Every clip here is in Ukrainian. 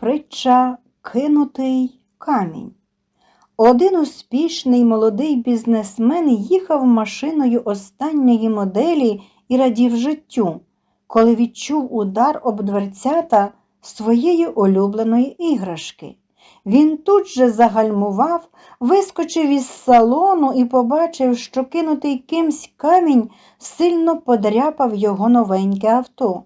Притча кинутий камінь. Один успішний молодий бізнесмен їхав машиною останньої моделі і радів життю, коли відчув удар об дверцята своєї улюбленої іграшки. Він тут же загальмував, вискочив із салону і побачив, що кинутий кимсь камінь сильно подряпав його новеньке авто.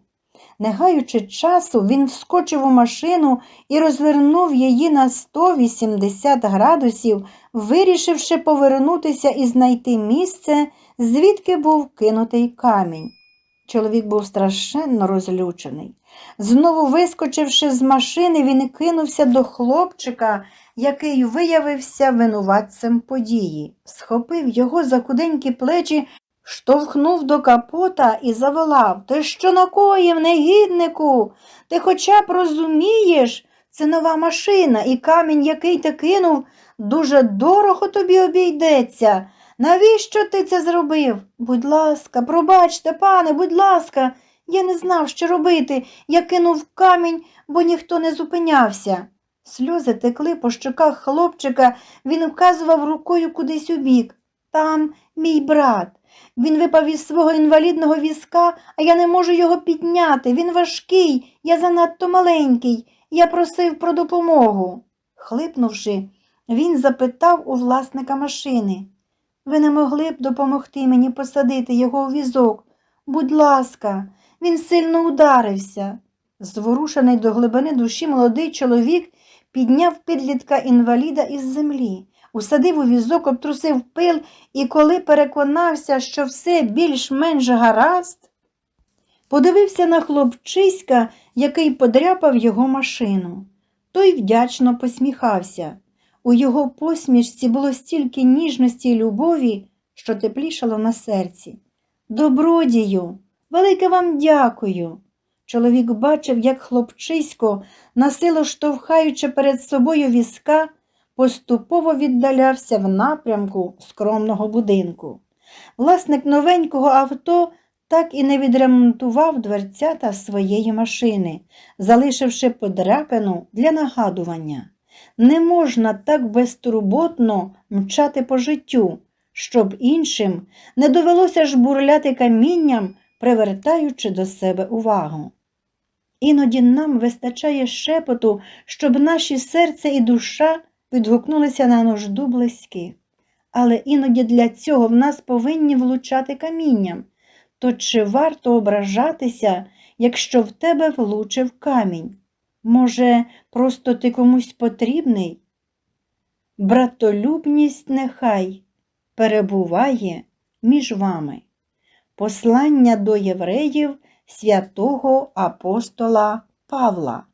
Не гаючи часу, він вскочив у машину і розвернув її на 180 градусів, вирішивши повернутися і знайти місце, звідки був кинутий камінь. Чоловік був страшенно розлючений. Знову вискочивши з машини, він кинувся до хлопчика, який виявився винуватцем події, схопив його за куденькі плечі, штовхнув до капота і заволав Ти що накоїв, негіднику? Ти хоча б розумієш, це нова машина, і камінь, який ти кинув, дуже дорого тобі обійдеться. Навіщо ти це зробив? Будь ласка, пробачте, пане, будь ласка, я не знав, що робити. Я кинув камінь, бо ніхто не зупинявся. Сльози текли по щоках хлопчика, він вказував рукою кудись у бік. Там мій брат. Він випав із свого інвалідного візка, а я не можу його підняти. Він важкий, я занадто маленький. Я просив про допомогу. Хлипнувши, він запитав у власника машини. Ви не могли б допомогти мені посадити його у візок? Будь ласка, він сильно ударився. Зворушений до глибини душі молодий чоловік підняв підлітка інваліда із землі, усадив у візок, обтрусив пил і, коли переконався, що все більш-менш гаразд, подивився на хлопчиська, який подряпав його машину. Той вдячно посміхався. У його посмішці було стільки ніжності й любові, що теплішало на серці. Добродію, велике вам дякую. Чоловік бачив, як хлопчисько, насило штовхаючи перед собою візка, поступово віддалявся в напрямку скромного будинку. Власник новенького авто так і не відремонтував дверцята своєї машини, залишивши подряпину для нагадування. Не можна так безтурботно мчати по життю, щоб іншим не довелося жбурляти камінням, привертаючи до себе увагу. Іноді нам вистачає шепоту, щоб наші серце і душа відгукнулися на нужду близьких. Але іноді для цього в нас повинні влучати камінням. То чи варто ображатися, якщо в тебе влучив камінь? Може, просто ти комусь потрібний? Братолюбність нехай перебуває між вами. Послання до євреїв святого апостола Павла.